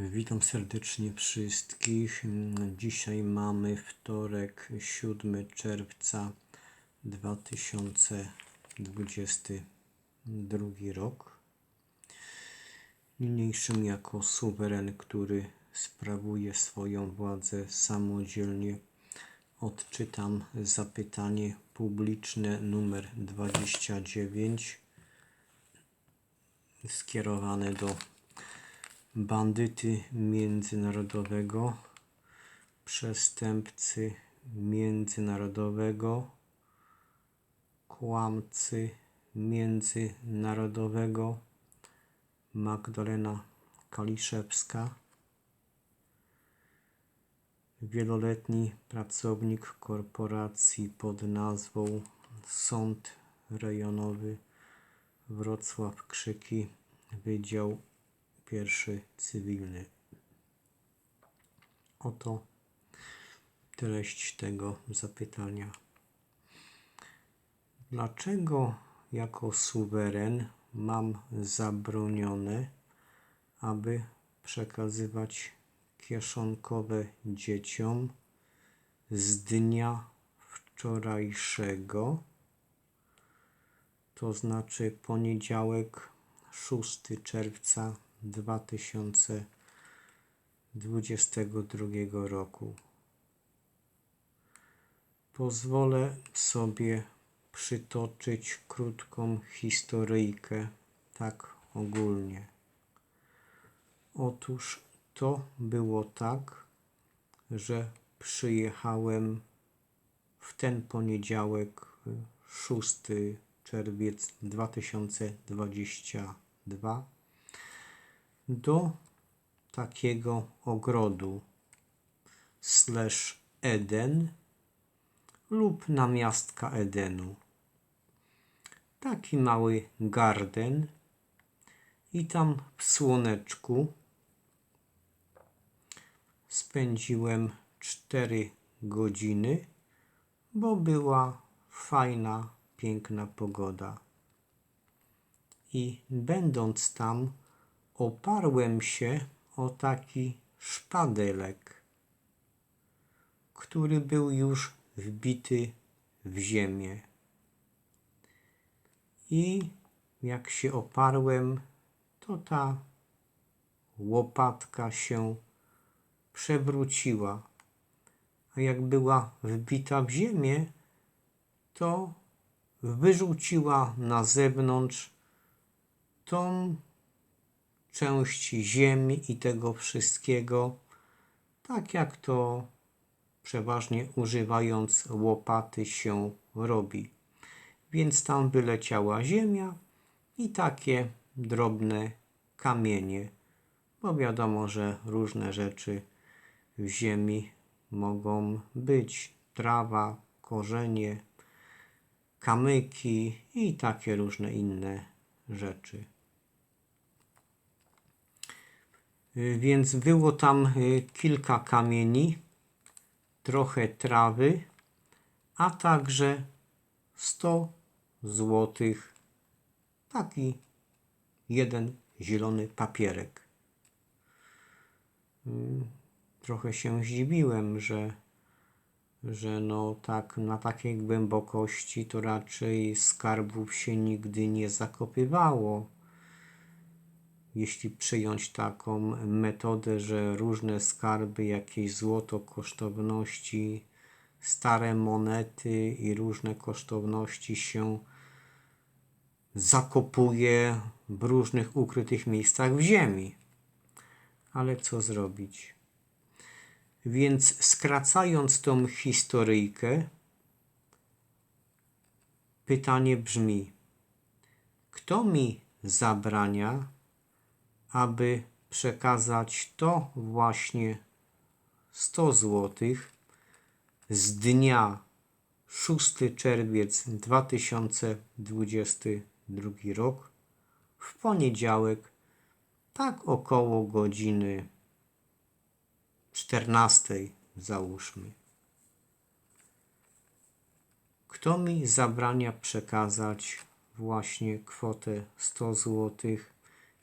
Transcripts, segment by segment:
Witam serdecznie wszystkich. Dzisiaj mamy wtorek, 7 czerwca 2022 rok. Niniejszym jako suweren, który sprawuje swoją władzę samodzielnie, odczytam zapytanie publiczne numer 29 skierowane do bandyty międzynarodowego, przestępcy międzynarodowego, kłamcy międzynarodowego, Magdalena Kaliszewska, wieloletni pracownik korporacji pod nazwą Sąd Rejonowy Wrocław Krzyki, Wydział Pierwszy Cywilny. Oto treść tego zapytania. Dlaczego jako suweren mam zabronione, aby przekazywać kieszonkowe dzieciom z dnia wczorajszego, to znaczy poniedziałek 6 czerwca 2022 roku. Pozwolę sobie przytoczyć krótką historyjkę, tak ogólnie. Otóż to było tak, że przyjechałem w ten poniedziałek 6 czerwiec 2022 do takiego ogrodu slash Eden lub namiastka Edenu. Taki mały garden i tam w słoneczku spędziłem 4 godziny, bo była fajna, piękna pogoda. I będąc tam, oparłem się o taki szpadelek, który był już wbity w ziemię. I jak się oparłem, to ta łopatka się przewróciła. A jak była wbita w ziemię, to wyrzuciła na zewnątrz tą część ziemi i tego wszystkiego, tak jak to przeważnie używając łopaty się robi. Więc tam wyleciała ziemia i takie drobne kamienie, bo wiadomo, że różne rzeczy w ziemi mogą być trawa, korzenie, kamyki i takie różne inne rzeczy. Y, Więc było tam y, kilka kamieni, trochę trawy, a także 100 złotych taki jeden zielony papierek. Y, Trochę się zdziwiłem, że, że no tak na takiej głębokości to raczej skarbów się nigdy nie zakopywało jeśli przyjąć taką metodę, że różne skarby, jakieś złoto, kosztowności, stare monety i różne kosztowności się zakopuje w różnych ukrytych miejscach w ziemi. Ale co zrobić? Więc skracając tą historyjkę, pytanie brzmi: kto mi zabrania aby przekazać to właśnie 100 zł z dnia 6 czerwiec 2022 rok w poniedziałek, tak około godziny 14 załóżmy. Kto mi zabrania przekazać właśnie kwotę 100 złotych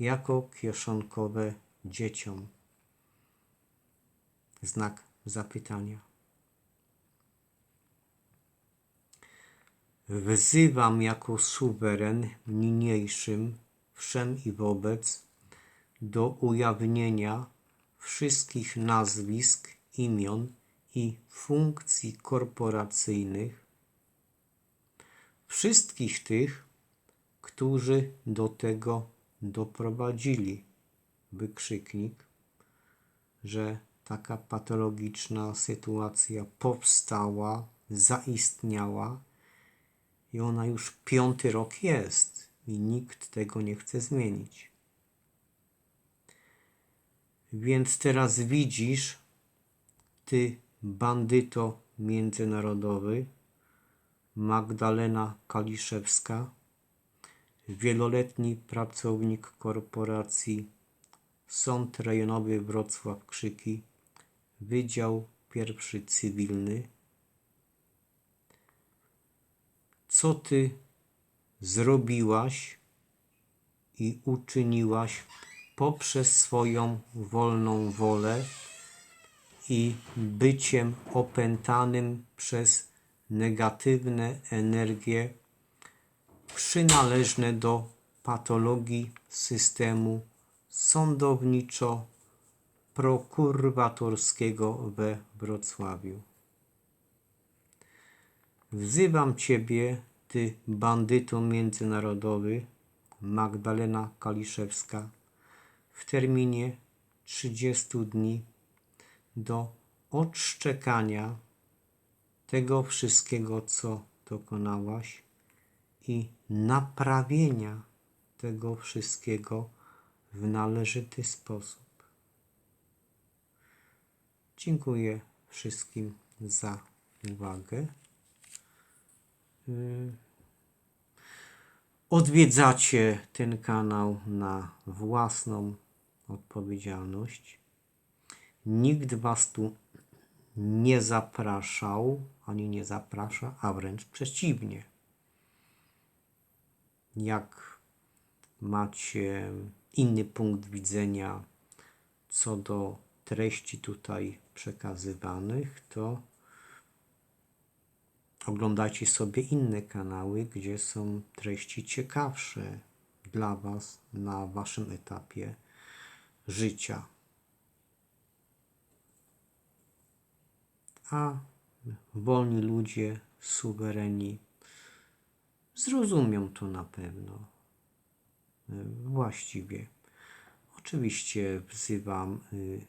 jako kieszonkowe dzieciom. Znak zapytania. Wzywam jako suweren niniejszym wszem i wobec do ujawnienia wszystkich nazwisk, imion i funkcji korporacyjnych wszystkich tych, którzy do tego doprowadzili. Wykrzyknik, że taka patologiczna sytuacja powstała, zaistniała i ona już piąty rok jest i nikt tego nie chce zmienić. Więc teraz widzisz, ty bandyto międzynarodowy, Magdalena Kaliszewska, wieloletni pracownik korporacji Sąd Rejonowy Wrocław Krzyki, Wydział Pierwszy Cywilny. Co ty zrobiłaś i uczyniłaś poprzez swoją wolną wolę i byciem opętanym przez negatywne energie przynależne do patologii systemu sądowniczo-prokuratorskiego we Wrocławiu. Wzywam Ciebie, Ty bandyto międzynarodowy, Magdalena Kaliszewska, w terminie 30 dni do odszczekania tego wszystkiego, co dokonałaś i naprawienia tego wszystkiego w należyty sposób. Dziękuję wszystkim za uwagę. Y, Odwiedzacie ten kanał na własną odpowiedzialność. Nikt Was tu nie zapraszał, ani nie zaprasza, a wręcz przeciwnie. Jak macie inny punkt widzenia co do treści tutaj przekazywanych, to oglądajcie sobie inne kanały, gdzie są treści ciekawsze dla Was na Waszym etapie życia. A wolni ludzie, suwereni, zrozumią to na pewno. E, Właściwie. Oczywiście wzywam y,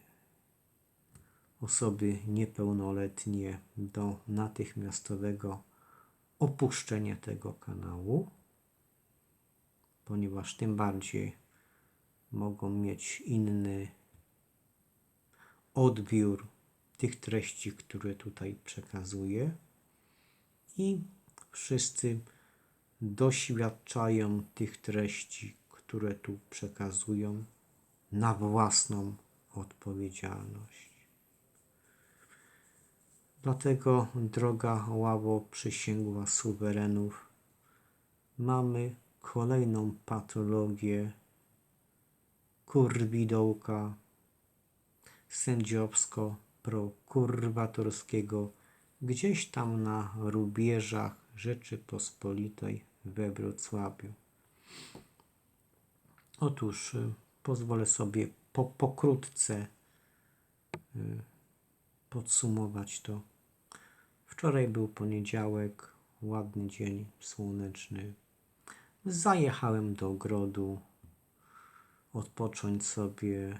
osoby niepełnoletnie do natychmiastowego opuszczenia tego kanału, ponieważ tym bardziej mogą mieć inny odbiór tych treści, które tutaj przekazuję i wszyscy doświadczają tych treści, które tu przekazują na własną odpowiedzialność. Dlatego, droga ławo przysięgła suwerenów, mamy kolejną patologię kurwidołka sędziowsko-prokuratorskiego gdzieś tam na rubieżach Rzeczypospolitej we Wrocławiu. Otóż y, pozwolę sobie po, pokrótce y, podsumować to. Wczoraj był poniedziałek, ładny dzień, słoneczny. Zajechałem do ogrodu, odpocząć sobie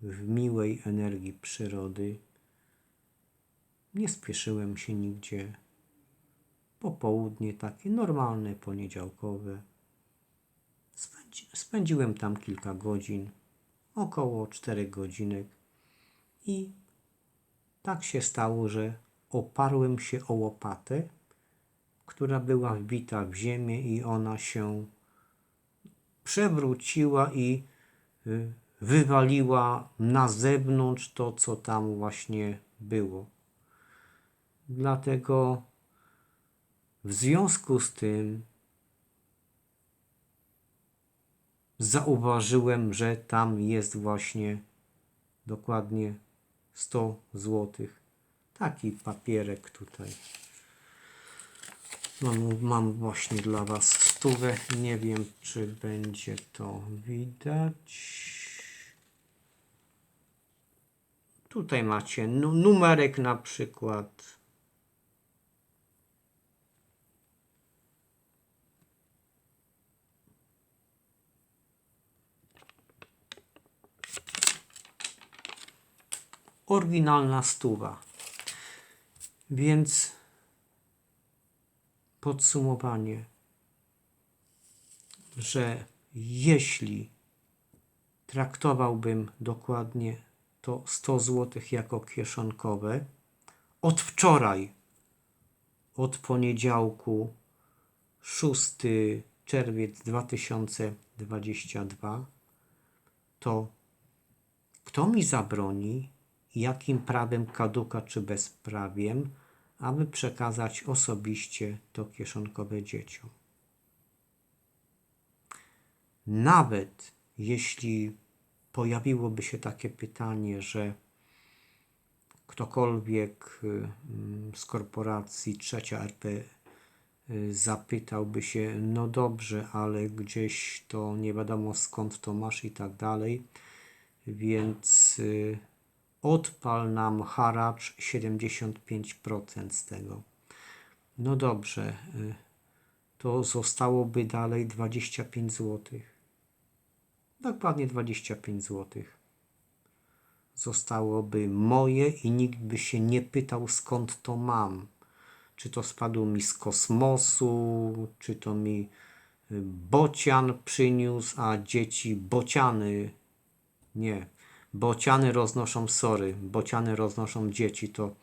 w miłej energii przyrody. Nie spieszyłem się nigdzie. Popołudnie takie normalne, poniedziałkowe. Spędzi, spędziłem tam kilka godzin, około 4 godzinek i tak się stało, że oparłem się o łopatę, która była wbita w ziemię i ona się przewróciła i y, wywaliła na zewnątrz to, co tam właśnie było. Dlatego w związku z tym zauważyłem, że tam jest właśnie dokładnie 100 złotych. Taki papierek tutaj. Mam, mam właśnie dla Was stówę. Nie wiem, czy będzie to widać. Tutaj macie nu- numerek na przykład. Oryginalna stuwa. Więc podsumowanie, że jeśli traktowałbym dokładnie to 100 zł jako kieszonkowe, od wczoraj, od poniedziałku 6 czerwiec 2022, to kto mi zabroni, jakim prawem kaduka czy bezprawiem, aby przekazać osobiście to kieszonkowe dzieciom? Nawet jeśli pojawiłoby się takie pytanie, że ktokolwiek mm, z korporacji trzecia RP y, zapytałby się, no dobrze, ale gdzieś to nie wiadomo skąd to masz i tak dalej, więc y, odpal nam haracz 75% z tego. No dobrze, y, to zostałoby dalej 25 zł. Dokładnie 25 zł. Zostałoby moje i nikt by się nie pytał skąd to mam. Czy to spadło mi z kosmosu, czy to mi y, bocian przyniósł, a dzieci bociany nie. Bociany roznoszą sory, bociany roznoszą dzieci, to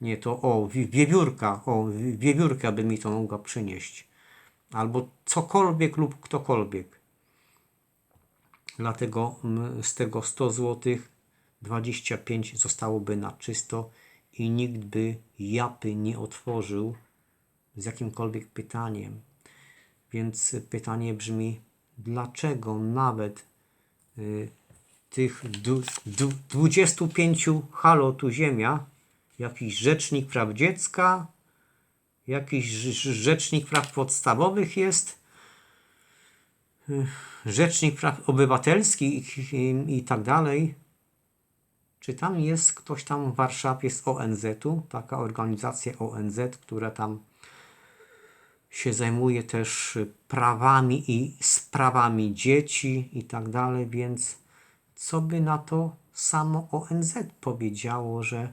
nie, to o, wi- wiewiórka, o, wi- wiewiórka by mi to mogła przynieść. Albo cokolwiek lub ktokolwiek. Dlatego z tego 100 zł 25 zostałoby na czysto i nikt by japy nie otworzył z jakimkolwiek pytaniem. Więc pytanie brzmi, dlaczego nawet y, tych du, du, 25 halo tu ziemia, jakiś rzecznik praw dziecka, jakiś rz- rzecznik praw podstawowych jest, rzecznik praw obywatelskich i, i tak dalej. Czy tam jest ktoś tam w Warszawie z ONZ-u, taka organizacja ONZ, która tam się zajmuje też prawami i sprawami dzieci i tak dalej, więc co by na to samo ONZ powiedziało, że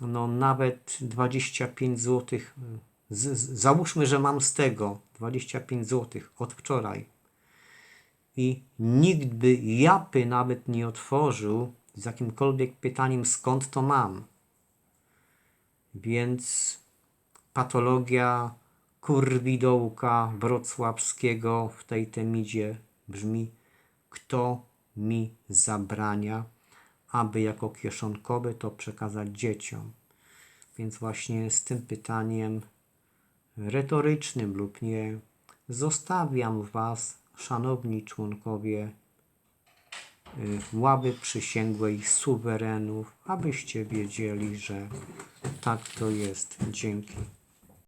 no nawet 25 zł, z, załóżmy, że mam z tego 25 zł od wczoraj i nikt by japy nawet nie otworzył z jakimkolwiek pytaniem skąd to mam. Więc patologia kurwidołka wrocławskiego w tej temidzie brzmi kto mi zabrania, aby jako kieszonkowe to przekazać dzieciom. Więc właśnie z tym pytaniem retorycznym lub nie zostawiam Was, szanowni członkowie y, ławy przysięgłej suwerenów, abyście wiedzieli, że tak to jest. Dzięki.